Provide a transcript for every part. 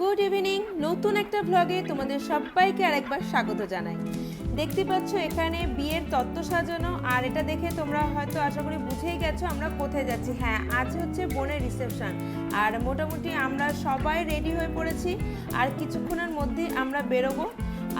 Good evening নতুন একটা ভ্লগে তোমাদের সবাইকে আরেকবার স্বাগত জানাই। দেখতে পাচ্ছ এখানে বিয়ের তত্ত্ব সাজানো, আর এটা দেখে তোমরা হয়তো আশা করি বুঝেই গেছো আমরা কোথায় যাচ্ছি। হ্যাঁ আজ হচ্ছে বোনের রিসেপশন আর মোটামুটি আমরা সবাই রেডি হয়ে পড়েছি, আর কিছুক্ষণের মধ্যেই আমরা বেরোবো।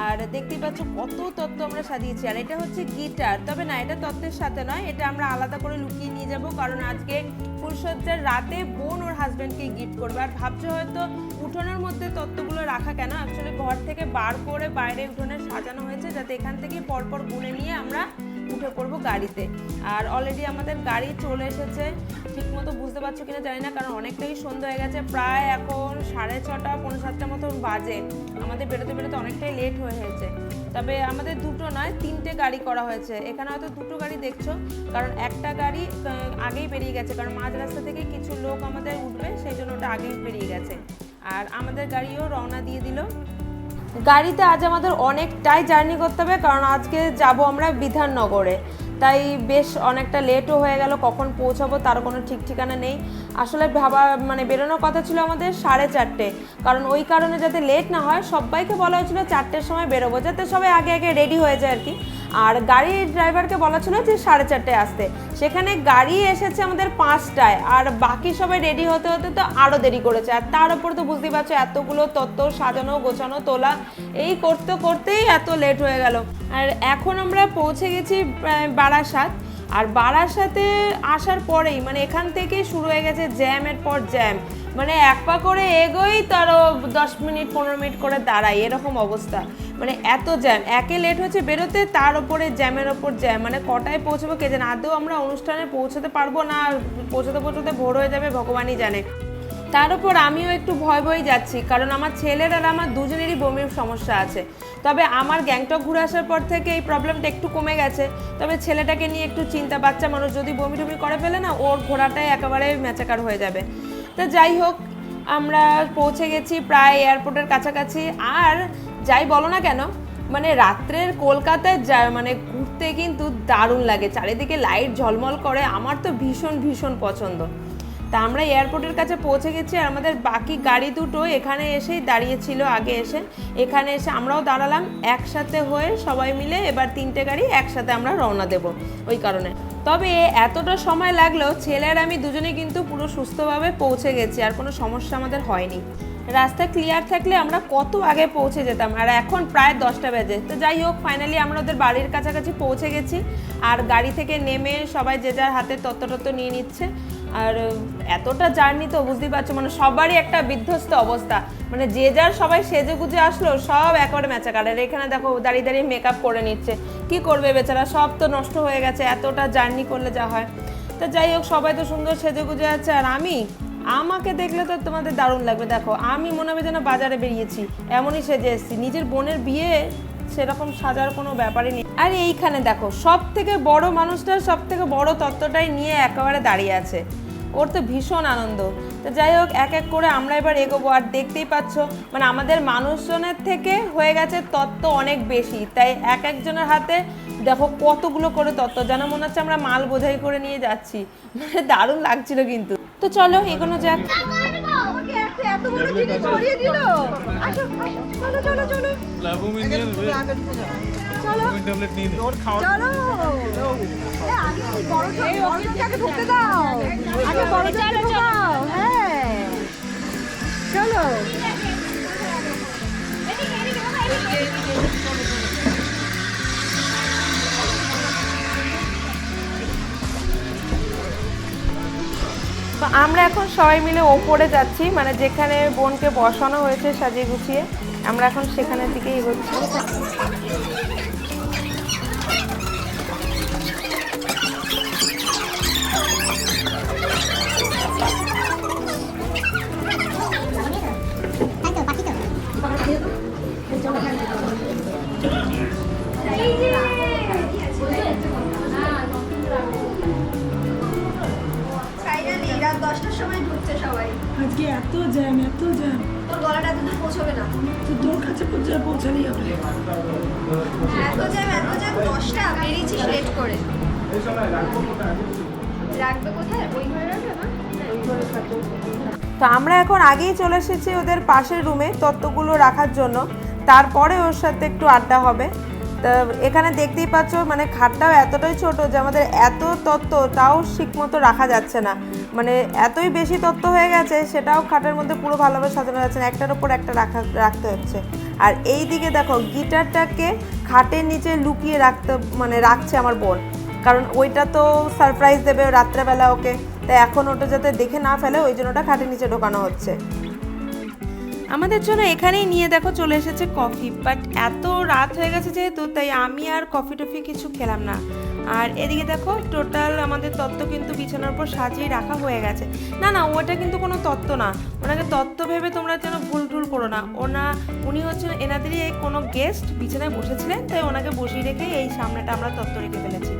আর দেখতেই পাচ্ছ কত তত্ত্ব আমরা সাজিয়েছি, আর এটা হচ্ছে গিটার। তবে না, এটা তত্ত্বের সাথে নয়, এটা আমরা আলাদা করে লুকিয়ে নিয়ে যাব, কারণ আজকে ফুলসজ্জার রাতে বোন হাজব্যান্ডকে গিফট করবে। আর ভাবছ হয়তো উঠোনের মধ্যে তত্ত্বগুলো রাখা কেন? অ্যাকচুয়ালি ঘর থেকে বার করে বাইরে উঠোনে সাজানো হয়েছে যাতে এখান থেকে পরপর গুনে নিয়ে আমরা উঠে পড়ব গাড়িতে। আর অলরেডি আমাদের গাড়ি চলে এসেছে। ঠিকমতো বুঝতে পারছ কিনা জানি না, কারণ অনেকটাই সন্ধ্যা হয়ে গেছে। প্রায় এখন সাড়ে ছটা, পৌনে সাতটা মতন বাজে। আমাদের বেরোতে বেরোতে অনেকটাই লেট হয়ে হয়েছে তবে আমাদের দুটো নয়, তিনটে গাড়ি করা হয়েছে। এখানে হয়তো দুটো গাড়ি দেখছ, কারণ একটা গাড়ি আগেই বেরিয়ে গেছে, কারণ মাঝ রাস্তা থেকে কিছু লোক আমাদের উঠবে, সেই জন্য ওটা আগেই বেরিয়ে গেছে। আর আমাদের গাড়িও রওনা দিয়ে দিল। গাড়িতে আজ আমাদের অনেকটাই জার্নি করতে হবে, কারণ আজকে যাব আমরা বিধাননগরে। তাই বেশ অনেকটা লেটও হয়ে গেল, কখন পৌঁছাবো তার কোনো ঠিক ঠিকানা নেই। আসলে ভাবা মানে বেরোনোর কথা ছিল আমাদের সাড়ে চারটে। কারণ ওই কারণে যাতে লেট না হয়, সবাইকে বলা হয়েছিল চারটের সময় বেরোবো, যাতে সবাই আগে আগে রেডি হয়ে যায় আর কি। আর গাড়ির ড্রাইভারকে বলা ছিল যে সাড়ে চারটায় আসতে। সেখানে গাড়ি এসেছে আমাদের পাঁচটায়, আর বাকি সবাই রেডি হতে হতে তো আরও দেরি করেছে। আর তার উপর তো বুঝতেই পারছ, এতগুলো তত্ত্ব সাজানো, গোছানো, তোলা, এই করতে করতেই এত লেট হয়ে গেল। আর এখন আমরা পৌঁছে গেছি বারাসাত। আর বারাসাতে আসার পরেই মানে এখান থেকেই শুরু হয়ে গেছে জ্যামের পর জ্যাম মানে এক পা করে এগোই, তারও দশ মিনিট, পনেরো মিনিট করে দাঁড়াই, এরকম অবস্থা। মানে এত জ্যাম একে লেট হচ্ছে বেরোতে, তার ওপরে জ্যামের ওপর জ্যাম মানে কটায় পৌঁছবো কে জানে? আদৌ আমরা অনুষ্ঠানে পৌঁছাতে পারব না? পৌঁছাতে পৌঁছাতে ভোর হয়ে যাবে, ভগবানই জানে। তার উপর আমিও একটু ভয় ভয় যাচ্ছি, কারণ আমার ছেলের আর আমার দুজনেরই বমির সমস্যা আছে। তবে আমার গ্যাংটক ঘুরে আসার পর থেকে এই প্রবলেমটা একটু কমে গেছে। তবে ছেলেটাকে নিয়ে একটু চিন্তা বাচ্চা মানুষ, যদি বমি টমি করে ফেলে না, ওর ঘোড়াটাই একেবারে ম্যাচাকার হয়ে যাবে। তা যাই হোক, আমরা পৌঁছে গেছি প্রায় এয়ারপোর্টের কাছাকাছি। আর যাই বলো না কেন মানে রাত্রের কলকাতায় যা মানে ঘুরতে কিন্তু দারুণ লাগে। চারিদিকে লাইট ঝলমল করে, আমার তো ভীষণ ভীষণ পছন্দ। তা আমরা এয়ারপোর্টের কাছে পৌঁছে গেছি আর আমাদের বাকি গাড়ি দুটো এখানে এসেই দাঁড়িয়েছিল আগে এসে। এখানে এসে আমরাও দাঁড়ালাম একসাথে হয়ে সবাই মিলে এবার তিনটে গাড়ি একসাথে আমরা রওনা দেব ওই কারণে। তবে এতটা সময় লাগলেও ছেলে আর আমি দুজনেই কিন্তু পুরো সুস্থভাবে পৌঁছে গেছি, আর কোনো সমস্যা আমাদের হয়নি। রাস্তা ক্লিয়ার থাকলে আমরা কত আগে পৌঁছে যেতাম। আর এখন প্রায় দশটা বেজে। তো যাই হোক ফাইনালি আমরা ওদের বাড়ির কাছাকাছি পৌঁছে গেছি। আর গাড়ি থেকে নেমে সবাই যে যার হাতে তত্ত্ব নিয়ে নিচ্ছে। আর এতটা জার্নি তো বুঝতেই পারছ মানে সবারই একটা বিধ্বস্ত অবস্থা। মানে যে যার সবাই সেজে গুজে আসলো, সব একেবারে ম্যাচাকার। আর এখানে দেখো, দাঁড়িয়ে দাঁড়িয়ে মেকআপ করে নিচ্ছে। কি করবে বেচারা? সব তো নষ্ট হয়ে গেছে। এতটা জার্নি করলে যা হয়। তা যাই হোক, সবাই তো সুন্দর সেজে গুজে আছে। আর আমি? আমাকে দেখলে তো তোমাদের দারুণ লাগবে। দেখো, আমি মনে হবে যেন বাজারে বেরিয়েছি, এমনই সেজে এসেছি। নিজের বোনের বিয়ে সেরকম সাজার কোনো ব্যাপারই নেই। আর এইখানে দেখো সব থেকে বড় মানুষটা সব থেকে বড় তত্ত্বটাই নিয়ে একেবারে দাঁড়িয়ে আছে। ওর তো ভীষণ আনন্দ। তো যাই হোক, এক এক করে আমরা এবার এগোবো। আর দেখতেই পাচ্ছ মানে আমাদের মানুষজনের থেকে হয়ে গেছে তত্ত্ব অনেক বেশি। তাই এক একজনের হাতে দেখো কতগুলো করে তত্ত্ব। যেন মনে হচ্ছে আমরা মাল বোঝাই করে নিয়ে যাচ্ছি। মানে দারুণ লাগছিল কিন্তু। তো চলো এগোনো যাক। চলো আমরা এখন সবাই মিলে ওপরে যাচ্ছি মানে যেখানে বোনকে বসানো হয়েছে সাজিয়ে গুছিয়ে। আমরা এখন সেখানের দিকেই এগোচ্ছি। জ্যাম জ্যাম তোর গলাটা এতদূর পৌঁছবে না। তো তোর কাছে পৌঁছে পৌঁছালি হবে। এত জ্যাম এত জ্যাম দশটা বেরিয়েছিস লেট করে। রাখবে কোথায়? ওই ঘরে রাখবে না? তো আমরা এখন আগেই চলে এসেছি ওদের পাশের রুমে তত্ত্বগুলো রাখার জন্য। তারপরে ওর সাথে একটু আড্ডা হবে। তা এখানে দেখতেই পাচ্ছ মানে খাটটাও এতটাই ছোট যে আমাদের এত তত্ত্ব তাও ঠিক মতো রাখা যাচ্ছে না। মানে এতই বেশি তত্ত্ব হয়ে গেছে, সেটাও খাটের মধ্যে পুরো ভালোভাবে সাজানো যাচ্ছে না, একটার উপর একটা রাখা, রাখতে হচ্ছে। আর এই দিকে দেখো, গিটারটাকে খাটের নিচে লুকিয়ে রাখতে মানে রাখছে আমার বোন। কারণ ওইটা তো সারপ্রাইজ দেবে রাত্রেবেলা ওকে। তাই এখন ওটা যাতে দেখে না ফেলে, ওই জন্য ওটা খাটের নিচে ঢোকানো হচ্ছে। আমাদের জন্য এখানেই নিয়ে দেখো চলে এসেছে কফি বাট এত রাত হয়ে গেছে যেহেতু, তাই আমি আর কফি টফি কিছু খেলাম না। আর এদিকে দেখো টোটাল আমাদের তত্ত্ব কিন্তু বিছানার উপর সাজিয়ে রাখা হয়ে গেছে। না না, ওটা কিন্তু কোনো তত্ত্ব না। ওনাকে তত্ত্ব ভেবে তোমরা যেন ভুল টুল করো না। ওনা, উনি হচ্ছেন এনাদেরই কোনো গেস্ট বিছানায় বসেছিলেন, তাই ওনাকে বসিয়ে রেখে এই সামনেটা আমরা তত্ত্ব রেখে ফেলেছি।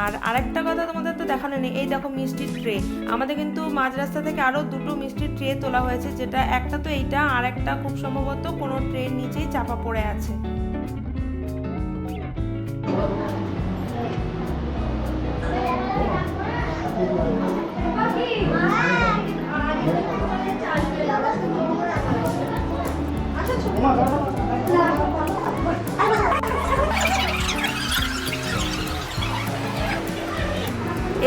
আর আরেকটা কথা তোমাদের তো দেখানো নেই, এই দেখো মিষ্টির ট্রে। আমাদের কিন্তু মাঝ রাস্তা থেকে আরও দুটো মিষ্টির ট্রে তোলা হয়েছে, যেটা একটা তো এইটা, আর একটা খুব সম্ভবত কোনো ট্রের নিচেই চাপা পড়ে আছে।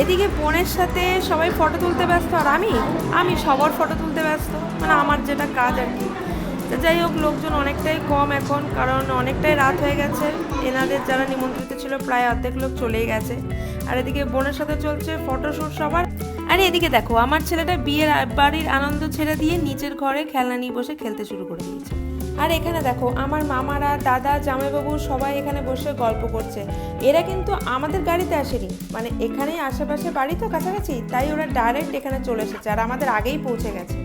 এদিকে বোনের সাথে সবাই ফটো তুলতে ব্যস্ত আর আমি? আমি সবার ফটো তুলতে ব্যস্ত। মানে আমার যেটা কাজ আর কি। যাই হোক, লোকজন অনেকটাই কম এখন, কারণ অনেকটাই রাত হয়ে গেছে। এনাদের যারা নিমন্ত্রিত ছিল, প্রায় অর্ধেক লোক চলেই গেছে। আর এদিকে বোনের সাথে চলছে ফটোশ্যুট সবার। আর এদিকে দেখো, আমার ছেলেটা বিয়ের বাড়ির আনন্দ ছেড়ে দিয়ে নিচের ঘরে খেলনা নিয়ে বসে খেলতে শুরু করে দিয়েছে। আর এখানে দেখো, আমার মামারা, দাদা, জামাইবাবু সবাই এখানে বসে গল্প করছে। এরা কিন্তু আমাদের গাড়িতে আসেনি। মানে এখানেই আশেপাশে বাড়ি তো কাছাকাছি, তাই ওরা ডাইরেক্ট এখানে চলে এসেছে আর আমাদের আগেই পৌঁছে গেছে।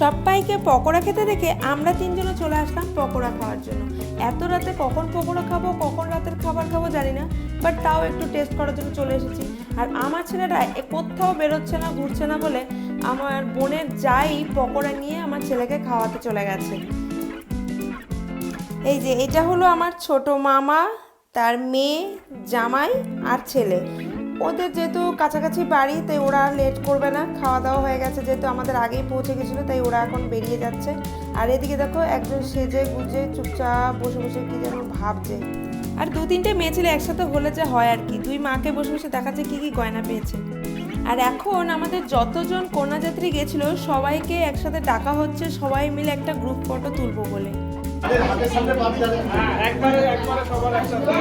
সবাইকে পকোড়া খেতে দেখে আমরা তিনজনে চলে আসলাম পকোড়া খাওয়ার জন্য। এত রাতে কখন পকোড়া খাব, কখন রাতের খাবার খাব জানি না বাট তাও একটু টেস্ট করার জন্য চলে এসেছি। আর আমার ছেলেরা কোথাও বেরোচ্ছে না, ঘুরছে না বলে আমার বোনের যাই পকোড়া নিয়ে আমার ছেলেকে খাওয়াতে চলে গেছে। এই যে, এটা হলো আমার ছোট মামা, তার মেয়ে, জামাই আর ছেলে। ওদের যেহেতু কাছাকাছি বাড়ি তাই ওরা লেট করবে না। খাওয়া দাওয়া হয়ে গেছে যেহেতু আমাদের আগেই পৌঁছে গেছিল তাই ওরা এখন বেরিয়ে যাচ্ছে। আর এদিকে দেখো একজন সেজে গুজে চুপচাপ বসে বসে কি যেন ভাবছে। আর দু তিনটে মেয়ে ছেলে একসাথে হলে যে হয় আর কি। দুই মাকে বসে বসে দেখাচ্ছে কি কি গয়না পেয়েছে। আর এখন আমাদের যতজন কন্যাযাত্রী গেছিল সবাইকে একসাথে ডাকা হচ্ছে সবাই মিলে একটা গ্রুপ ফটো তুলবো বলে। একবারে একবারে সবার একসাথে।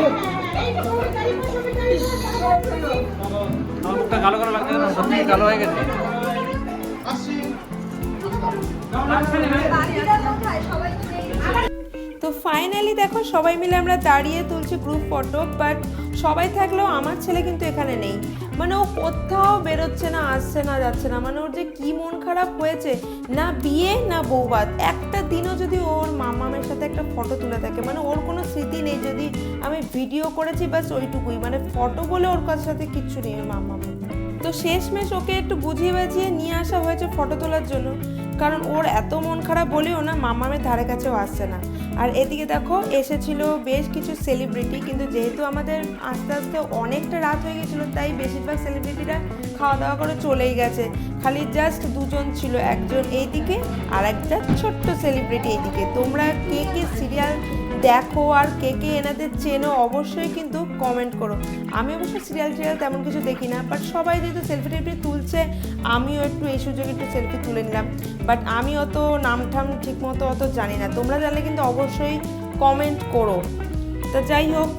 তো ফাইনালি দেখো, সবাই মিলে আমরা দাঁড়িয়ে তুলছি গ্রুপ ফটো বাট সবাই থাকলেও আমার ছেলে কিন্তু এখানে নেই। মানে ও কোথাও বেরোচ্ছে না, আসছে না, যাচ্ছে না। মানে ওর যে কি মন খারাপ হয়েছে, না বিয়ে, না বৌবাদ। একটা দিনও যদি ওর মামামের সাথে একটা ফটো তুলে থাকে মানে ওর কোনো স্মৃতি নেই। যদি আমি ভিডিও করেছি বাস ওইটুকুই। মানে ফটো বলে ওর কাছে সাথে কিচ্ছু নেই ওর মামামের। তো শেষমেশ ওকে একটু বুঝিয়ে বাজিয়ে নিয়ে আসা হয়েছে ফটো তোলার জন্য। কারণ ওর এত মন খারাপ বলেও না মামামের ধারে কাছেও আসছে না। আর এদিকে দেখো, এসেছিল বেশ কিছু সেলিব্রিটি কিন্তু যেহেতু আমাদের আস্তে আস্তে অনেকটা রাত হয়ে গেছিল, তাই বেশিরভাগ সেলিব্রিটিরা খাওয়া দাওয়া করে চলেই গেছে। খালি জাস্ট দুজন ছিল, একজন এইদিকে আর একটা ছোট্ট সেলিব্রিটি এইদিকে। তোমরা কে কে সিরিয়াল দেখো আর কে কে এনাদের চেনো অবশ্যই কিন্তু কমেন্ট করো। আমি অবশ্য সিরিয়াল টিরিয়াল তেমন কিছু দেখি না বাট সবাই যেহেতু সেলফি টেলফি তুলছে, আমিও একটু এই সুযোগে একটু সেলফি তুলে নিলাম। বাট আমি অত নাম ঠাম ঠিক মতো অত জানি না। তোমরা জানলে কিন্তু অবশ্যই কমেন্ট করো। তা যাই হোক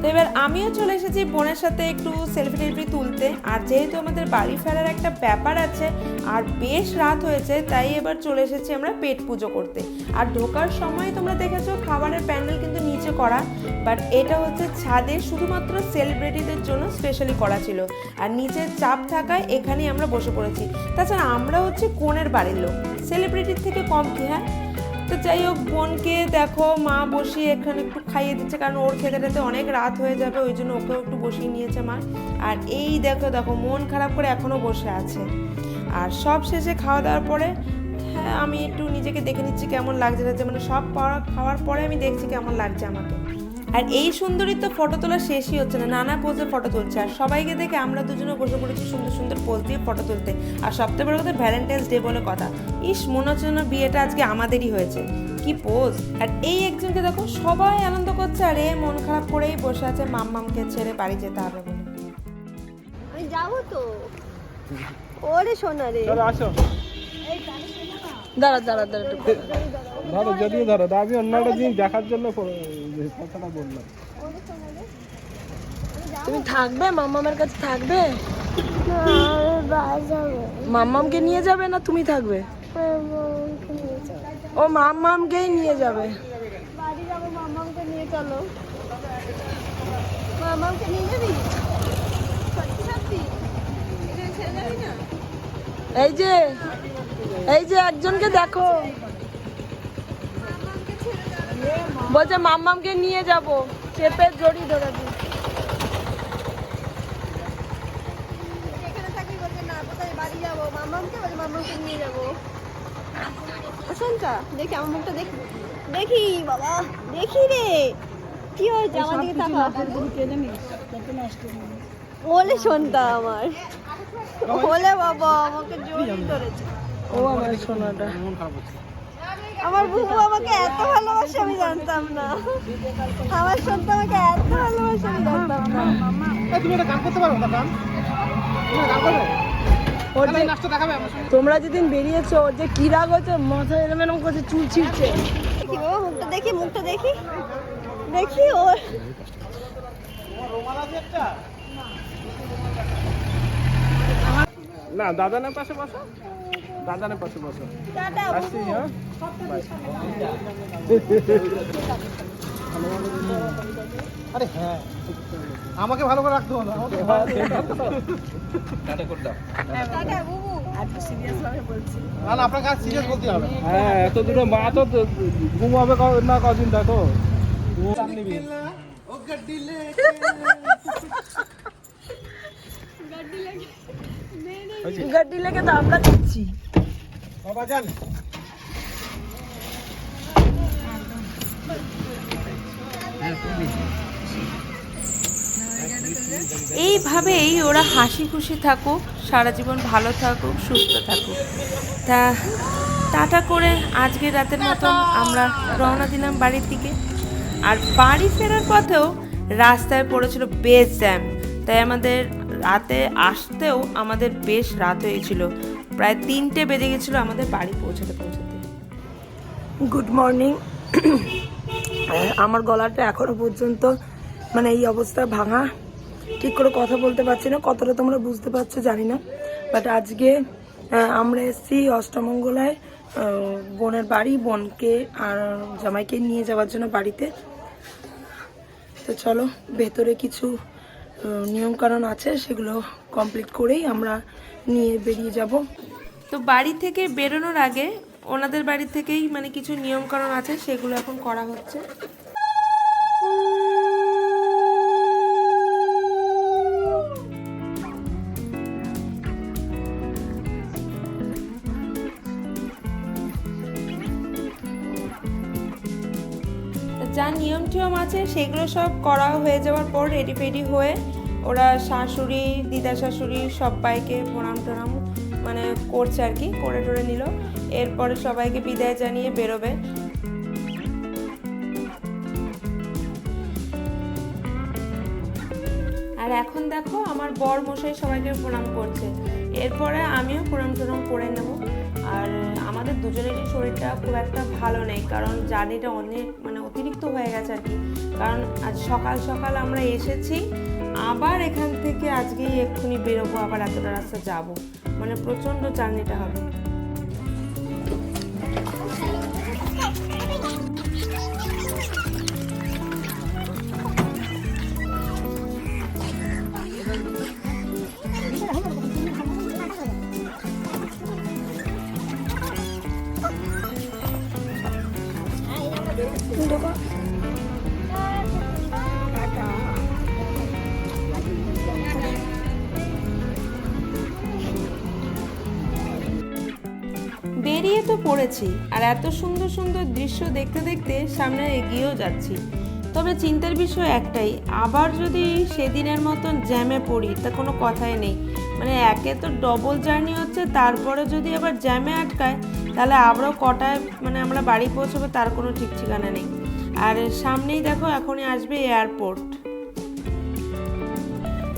তো এবার আমিও চলে এসেছি বোনের সাথে একটু সেলফি টেলফি তুলতে। আর যেহেতু আমাদের বাড়ি ফেরার একটা ব্যাপার আছে, আর বেশ রাত হয়েছে, তাই এবার চলে এসেছি আমরা পেট পুজো করতে। আর ঢোকার সময় তোমরা দেখেছ, খাবারের প্যান্ডেল কিন্তু নিচে করা। বাট এটা হচ্ছে ছাদে শুধুমাত্র সেলিব্রিটিদের জন্য স্পেশালি করা ছিল। আর নিচের চাপ থাকায় এখানেই আমরা বসে পড়েছি। তাছাড়া আমরা হচ্ছে কোণের বাড়ির লোক। সেলিব্রিটির থেকে কম কি হ্যাঁ? তো যাই হোক, বোনকে দেখো, মা বসিয়ে এখানে একটু খাইয়ে দিচ্ছে, কারণ ওর খেতে খেতে অনেক রাত হয়ে যাবে, ওই জন্য ওকেও একটু বসিয়ে নিয়েছে মা। আর এই দেখো দেখো, মন খারাপ করে এখনও বসে আছে। আর সব শেষে খাওয়া দাওয়ার পরে হ্যাঁ আমি একটু নিজেকে দেখে নিচ্ছি কেমন লাগছে মানে সব খাওয়ার পরে আমি দেখছি কেমন লাগছে আমাকে। আর এই সুন্দরী তো ফটো তোলা শেষই হচ্ছে না নানা পোজে ফটো তুলছে। আর সবাইকে দেখে আমরা দুজনে বসে পড়েছি সুন্দর সুন্দর পোজ দিয়ে ফটো তুলতে। আর সবথেকে বড় কথা ভ্যালেন্টাইন্স ডে বলে কথা। ইস মনে হচ্ছে না বিয়েটা আজকে আমাদেরই হয়েছে। কি পোজ আর এই একজনকে দেখো সবাই আনন্দ করছে আর এ মন খারাপ করেই বসে আছে মাম্মামকে ছেড়ে বাড়ি যেতে হবে বলে। আমি যাব তো। ওরে সোনা রে। চলো আসো। দাঁড়া দাঁড়া দাঁড়া ধরো যদিও ধরো আমি অন্য একটা জিনিস দেখার জন্য কথাটা বললাম। তুমি থাকবে? মাম্মামের কাছে থাকবে? মাম্মামকে নিয়ে যাবে না তুমি থাকবে? ও মাম্মামকেই নিয়ে যাবে। বাড়ি যাব মামাকে নিয়ে চলো। মামাকে নিয়ে যাবি? সত্যি সত্যি? এখানে ছেড়ে যাবি না? এই যে এই যে একজনকে দেখো। বলছে মাম্মামকে নিয়ে যাব। চেপে জড়ি ধরে দিই। বলে দেখি আমার মুখটা দেখি। দেখি বাবা দেখি রে। কি হয়েছে? আমার দিকে তাকা ওলে শোনটা আমার। ওলে বাবা আমাকে জড়িয়ে ধরেছে। ও আমার সোনাটা। আমার বুবু আমাকে এত ভালোবাসে আমি জানতাম না। আমার সন্তান আমাকে এত ভালোবাসে আমি জানতাম না। তুমি একটা গান করতে পারো না গান? তোমরা যেদিন বেরিয়েছো ওর যে কি রাগ হচ্ছে মাথায় এরম এরম করছে চুল ছিঁড়ছে। মুখটা দেখি মুখটা দেখি। দেখি ওর না দাদানের পাশে বসো। পাশে বসো। আসছি হ্যাঁ? আরে হ্যাঁ আমাকে ভালো করে রাখতে হলো টাটা বুবু না না আপনার কাজ সিরিয়াস বলতে হবে হ্যাঁ এত দূরে মা তো ঘুমাবে ক- না কদিন দেখো। গাড্ডি লেগে তো আমরা দিচ্ছি এইভাবেই ওরা হাসি খুশি থাকুক, সারা জীবন ভালো থাকুক, সুস্থ থাকুক। তা টাটা করে আজকে রাতের মতন আমরা রওনা দিলাম বাড়ির দিকে। আর বাড়ি ফেরার পথেও রাস্তায় পড়েছিল বেশ জ্যাম। তাই আমাদের রাতে আসতেও আমাদের বেশ রাত হয়েছিল। প্রায় তিনটে বেজে গেছিল আমাদের বাড়ি পৌঁছাতে পৌঁছাতে। গুড মর্নিং আমার গলাটা এখনও পর্যন্ত মানে এই অবস্থা ভাঙা। ঠিক করে কথা বলতে পারছি না, কতটা তোমরা বুঝতে পারছ জানি না। বাট আজকে আমরা এসেছি অষ্টমঙ্গলায় বোনের বাড়ি, বোনকে আর জামাইকে নিয়ে যাওয়ার জন্য বাড়িতে। তো চলো, ভেতরে কিছু নিয়ম কারণ আছে, সেগুলো কমপ্লিট করেই আমরা নিয়ে বেরিয়ে যাব। তো বাড়ি থেকে বেরোনোর আগে ওনাদের বাড়ি থেকেই মানে কিছু নিয়মকানুন আছে, সেগুলো এখন করা হচ্ছে। নিয়ম আছে সেগুলো সব করা হয়ে যাওয়ার পর রেডি ফেডি হয়ে ওরা শাশুড়ি, দিদা শাশুড়ি সবাইকে প্রণাম টনাম মানে করছে আর কি, করে টোরে নিল। এরপরে সবাইকে বিদায় জানিয়ে বেরোবে। আর এখন দেখো আমার বর মশাই সবাইকে প্রণাম করছে। এরপরে আমিও প্রণাম টনাম করে নেব। আর আমাদের দুজনেরই শরীরটা খুব একটা ভালো নেই, কারণ জার্নিটা অনেক মানে অতিরিক্ত হয়ে গেছে আর কি। কারণ আজ সকাল সকাল আমরা এসেছি, আবার এখান থেকে আজকেই এক্ষুনি বেরোবো, আবার এতটা রাস্তা যাব। মানে প্রচণ্ড জার্নিটা হবে। বেরিয়ে তো পড়েছি, আর এত সুন্দর সুন্দর দৃশ্য দেখতে দেখতে সামনে এগিয়েও যাচ্ছি। তবে চিন্তার বিষয় একটাই, আবার যদি সেদিনের মতন জ্যামে পড়ি, তা কোনো কথাই নেই। মানে একে তো ডবল জার্নি হচ্ছে, তারপরে যদি আবার জ্যামে আটকায় তাহলে আবারও কটায় মানে আমরা বাড়ি পৌঁছবো তার কোনো ঠিক ঠিকানা নেই। আর সামনেই দেখো এখনই আসবে এয়ারপোর্ট।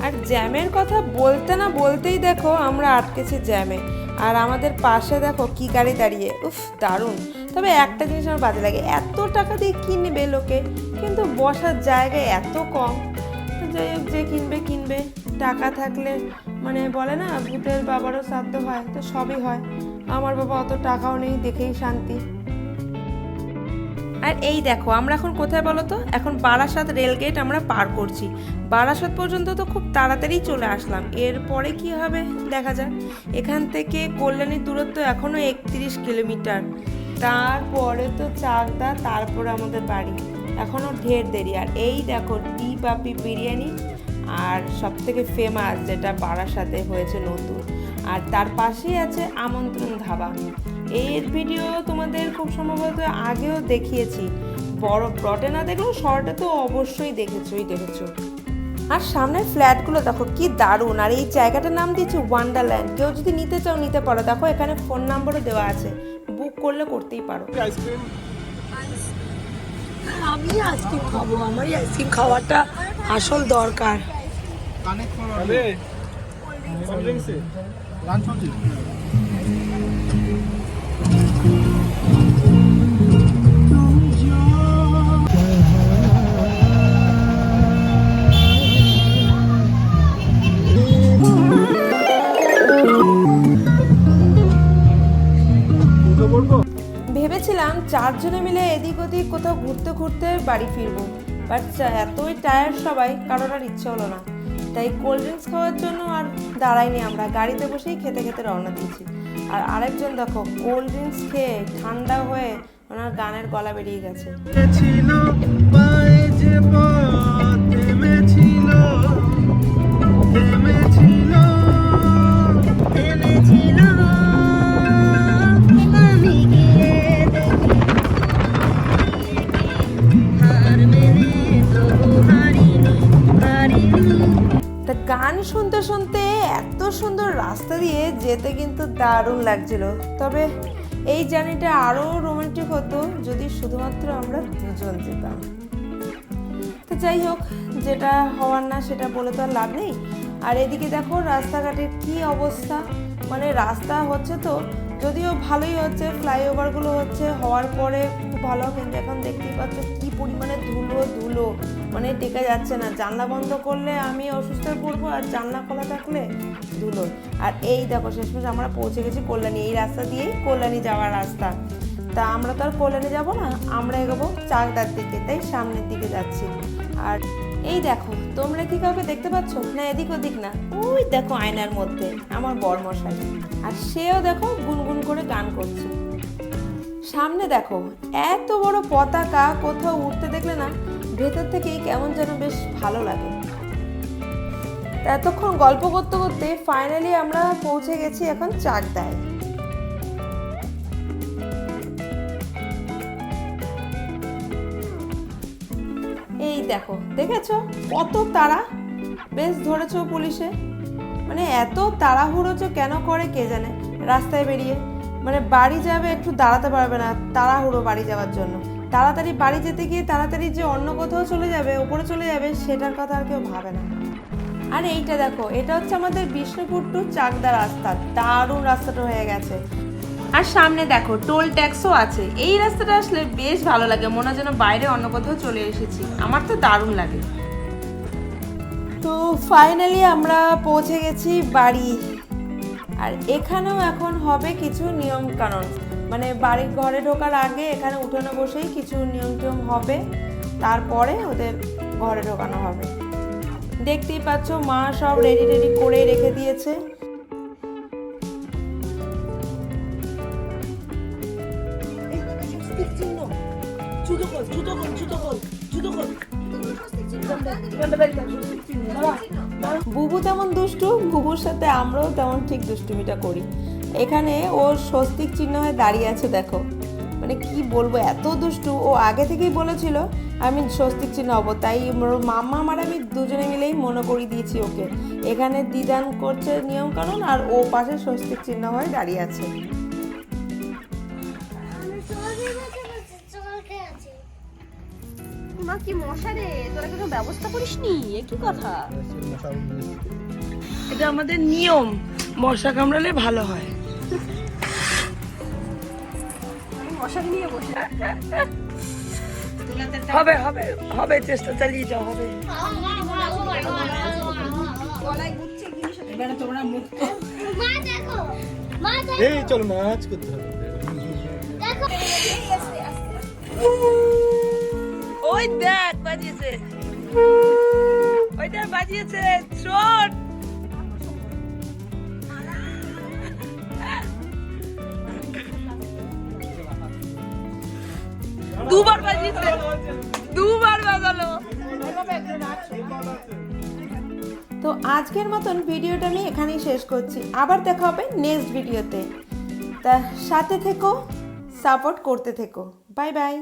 আর জ্যামের কথা বলতে না বলতেই দেখো আমরা আটকেছি জ্যামে। আর আমাদের পাশে দেখো কি গাড়ি দাঁড়িয়ে, উফ, দারুণ। তবে একটা জিনিস আমার বাজে লাগে, এত টাকা দিয়ে কিনবে লোকে? কিন্তু বসার জায়গা এত কম। যাই হোক, যে কিনবে কিনবে। টাকা থাকলে মানে বলে না, ভূতের বাবারও শ্রাদ্ধ হয়, তো সবই হয়। আমার বাবা অত টাকাও নেই, দেখেই শান্তি। আর এই দেখো, আমরা এখন কোথায় বলো তো? এখন বারাসাত রেলগেট আমরা পার করছি। বারাসাত পর্যন্ত তো খুব তাড়াতাড়ি চলে আসলাম। এরপরে কি হবে? দেখা যাক। এখান থেকে কল্যাণীর দূরত্ব এখনও একত্রিশ কিলোমিটার। তারপরে তো চাকদা, তারপরে আমাদের বাড়ি। এখনও ঢের দেরি। আর এই দেখো টি পাপি বিরিয়ানি। আর সব থেকে ফেমাস যেটা বারাসাতে হয়েছে নতুন। আর তার পাশেই আছে আমন্ত্রণ ধাবা। এর ভিডিও তোমাদের খুব সম্ভবত আগেও দেখিয়েছি। বড় ব্রটে না দেখলেও শর্টে তো অবশ্যই দেখেছোই দেখেছ। আর সামনের ফ্ল্যাটগুলো দেখো কি দারুণ। আর এই জায়গাটার নাম দিয়েছে ওয়ান্ডারল্যান্ড কেউ যদি নিতে চাও নিতে পারো। দেখো এখানে ফোন নাম্বারও দেওয়া আছে। বুক করলে করতেই পারো। আইসক্রিম আমি আইসক্রিম খাব। আমার আইসক্রিম খাওয়াটা আসল দরকার। ড্রিঙ্কসে লাঞ্চ ভেবেছিলাম চারজনে মিলে এদিক ওদিক কোথাও ঘুরতে ঘুরতে বাড়ি ফিরবো বাট এতই টায়ার্ড সবাই, কারোর আর ইচ্ছে হলো না। তাই কোল্ড ড্রিঙ্কস খাওয়ার জন্য আর দাঁড়াইনি আমরা। গাড়িতে বসেই খেতে খেতে রওনা দিয়েছি। আর আরেকজন দেখো কোল্ড ড্রিঙ্কস খেয়ে ঠান্ডা হয়ে ওনার গানের গলা বেরিয়ে গেছে। দারুণ লাগছিল। তবে এই জার্নিটা আরও রোমান্টিক হতো যদি শুধুমাত্র আমরা দুজন যেতাম। তো যাই হোক, যেটা হওয়ার না সেটা বলে তো আর লাভ নেই। আর এদিকে দেখো রাস্তাঘাটের কি অবস্থা। মানে রাস্তা হচ্ছে তো, যদিও ভালোই হচ্ছে ফ্লাইওভারগুলো হচ্ছে, হওয়ার পরে ভালো কিন্তু এখন দেখতেই পাচ্ছ কি পরিমাণে ধুলো ধুলো। মানে টেকা যাচ্ছে না। জানলা বন্ধ করলে আমি অসুস্থ হয়ে পড়ব আর জানলা খোলা থাকলে ধুলো। আর এই দেখো, শেষমেশ আমরা পৌঁছে গেছি কল্যাণী। এই রাস্তা দিয়েই কল্যাণী যাওয়ার রাস্তা। তা আমরা তো আর কল্যাণে যাব না, আমরা এগোবো চাকদার দিকে, তাই সামনের দিকে যাচ্ছি। আর এই দেখো, তোমরা কি কাউকে দেখতে পাচ্ছ? না, এদিক ওদিক না। ওই দেখো আয়নার মধ্যে, আমার বরমশাই। আর সেও দেখো গুনগুন করে গান করছে। সামনে দেখো, এত বড় পতাকা কোথাও উঠতে দেখলে না ভেতর থেকেই কেমন যেন বেশ ভালো লাগে। এতক্ষণ গল্প করতে করতে ফাইনালি আমরা পৌঁছে গেছি এখন চাকদায়। এই দেখো, দেখেছ? কত তাড়া বেশ ধরেছো পুলিশে। মানে এত তাড়াহুড়োচো কেন করে কে জানে? রাস্তায় বেরিয়ে। মানে বাড়ি যাবে একটু দাঁড়াতে পারবে না, তাড়াহুড়ো বাড়ি যাওয়ার জন্য। তাড়াতাড়ি বাড়ি যেতে গিয়ে তাড়াতাড়ি যে অন্য কোথাও চলে যাবে, ওপরে চলে যাবে, সেটার কথা আর কেউ ভাবে না। আর এইটা দেখো, এটা হচ্ছে আমাদের বিষ্ণুপুর টু চাকদা রাস্তা, দারুণ রাস্তাটা হয়ে গেছে। আর সামনে দেখো, টোল ট্যাক্সও আছে। এই রাস্তাটা আসলে বেশ ভালো লাগে, মনে হয় যেন বাইরে অন্য কোথাও চলে এসেছি। আমার তো দারুণ লাগে। তো ফাইনালি আমরা পৌঁছে গেছি বাড়ি। আর এখানেও এখন হবে কিছু নিয়ম কানুন মানে বাড়ির ঘরে ঢোকার আগে এখানে উঠোনে বসেই কিছু নিয়ম টিয়ম হবে তারপরে ওদের ঘরে ঢোকানো হবে দেখতেই পাচ্ছ মা সব রেডি রেডি করে রেখে দিয়েছে বুবু তেমন দুষ্টু, বুবুর সাথে আমরাও তেমন ঠিক দুষ্টুমিটা করি। এখানে ওর স্বস্তিক চিহ্ন হয়ে দাঁড়িয়ে আছে, দেখো। মানে কি বলব, এত দুষ্টু। ও আগে থেকেই বলেছিল, আমি স্বস্তিক চিহ্ন হব। তাই মাম্মা আর আমি দুজনে মিলেই মনে করিয়ে দিয়েছি ওকে। এখানে দিদান করছে নিয়মকানুন আর ও পাশে স্বস্তিক চিহ্ন হয়ে দাঁড়িয়ে আছে। মা কি মশা রে তোরা কোনো ব্যবস্থা করিস নি এ কি কথা এটা আমাদের নিয়ম মশা কামড়ালে ভালো হয় মশারি নিয়ে বসে হবে হবে হবে চেষ্টা চালিয়ে যাও হবে এই চল মাছ করতে হবে ওই দেখ, বাজিয়েছে। ওই দেখ, বাজিয়েছে। শোন। দুবার বাজিয়েছে। দুবার বাজালো। তো আজকের মতন ভিডিওটা আমি এখানেই শেষ করছি। আবার দেখা হবে নেক্সট ভিডিওতে তা। সাথে থেকো সাপোর্ট করতে থেকো। Bye bye